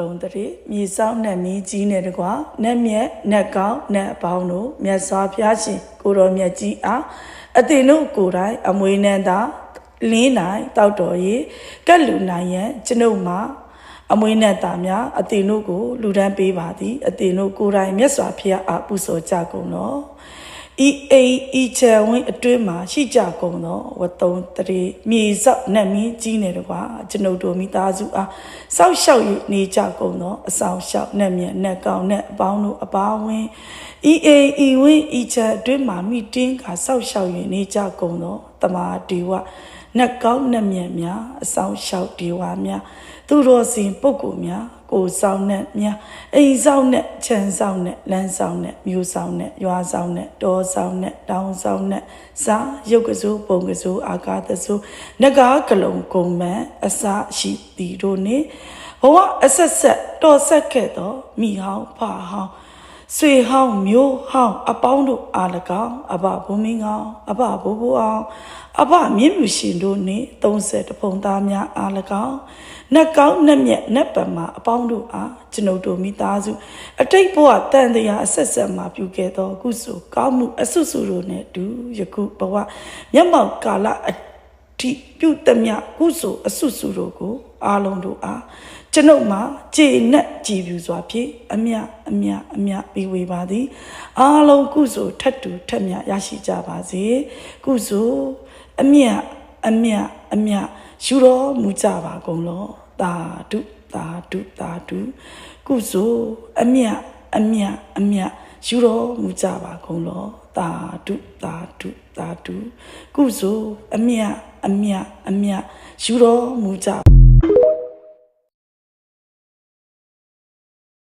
တုံးတရေမြေဆောင်နဲ့မင်းကြီးနဲ့တကွာနက်မြက်နက်ကောင်းနက်အပေါင်းတို့မြတ်စွာဘုရားရှင်ကိုတော်မြတ်ကြီးအားအတင်တို့ကိုယ်တိုင်အမွေနန္တာလင်းနိုင်တောက်တော်ရေကက်လူနိုင်ရန်ကျွန်ုပ်မှာအမွေနဲ့တာများအတင်တို့ကိုလူဒန်းပေးပါသည်အတင်တို့ကိုယ်တိုင်မြတ်စွာဘုရားအားပူဇော်ကြကုန်တော့ ဤအိမ်ဤချေဝင်းအတွင်းမှာရှိကြကုန်သောဝတ်သုံးတရေမြေစောက်နတ်မင်းကြီးနေတကွာကျွန်ုပ်တို့မိသားစုအားစောက်ရှောက်၍နေကြကုန်သောအဆောင်ရှောက်နတ်မြတ်နတ်ကောင်းနတ်အပေါင်းတို့အပါဝင်ဤအိမ်ဤဝင်းဤချေအတွင်းမှာမိတင်းကစောက်ရှောက်၍နေကြကုန်သောတမာဒီဝ နတ်ကောင်းနတ်မြတ်များအဆောင်ရှောက်ဒီဝများသူတော်စင်ပုဂ္ဂိုလ်များကိုယ်ဆောင်နဲ့များအိမ်ဆောင်နဲ့ခြံဆောင်နဲ့လမ်းဆောင်နဲ့မြို့ဆောင်နဲ့ရွာဆောင်နဲ့တောဆောင်နဲ့တောင်ဆောင်နဲ့စာရုပ်ကစိုးပုံကစိုးအာကာသစိုးနဂါကလုံကုံမန်အစရှိသည်တို့နှင့်ဘဝအဆက်ဆက်တော်ဆက်ခဲ့သောမိဟောင်းဖဟောင်းဆွေဟောင်းမျိုးဟောင်းအပေါင်းတို့အား၎င်းအဘဘုံမင်းကောင်အဘဘိုးဘိုးအောင် အဘမြင့်မြူရှင်တို့နှင့်30တဖုံသားများအား၎င်းနှက်ကောင်းနှက်မြက်နှက်ပံမှာအပေါင်းတို့အားကျွန်ုပ်တို့မိသားစု အတိတ်ဘဝတန်တရားအဆက်ဆက်မှာပြုခဲ့သောကုစုကောင်းမှုအဆုစုတို့နှင့်အတူယခုဘဝမျက်မှောက်ကာလအ ထိပြုသမျှကုစုအဆုစုတို့ကိုအားလုံးတို့အားကျွန်ုပ်မှာခြေနဲ့ကြည်ပြူစွာဖြင့်အမြအမြအမြပြီးဝေပါသည် အားလုံးကုစုထက်တူထက်မြရရှိကြပါစေကုစုအမြအမြအမြယူတော်မူကြပါကုန်လောတာဓုတာဓုတာဓုကုစုအမြအမြအမြယူတော်မူကြပါကုန်လောတာဓုတာဓုတာဓုကုစုအမြ အမြအမြယူတော်မူကြ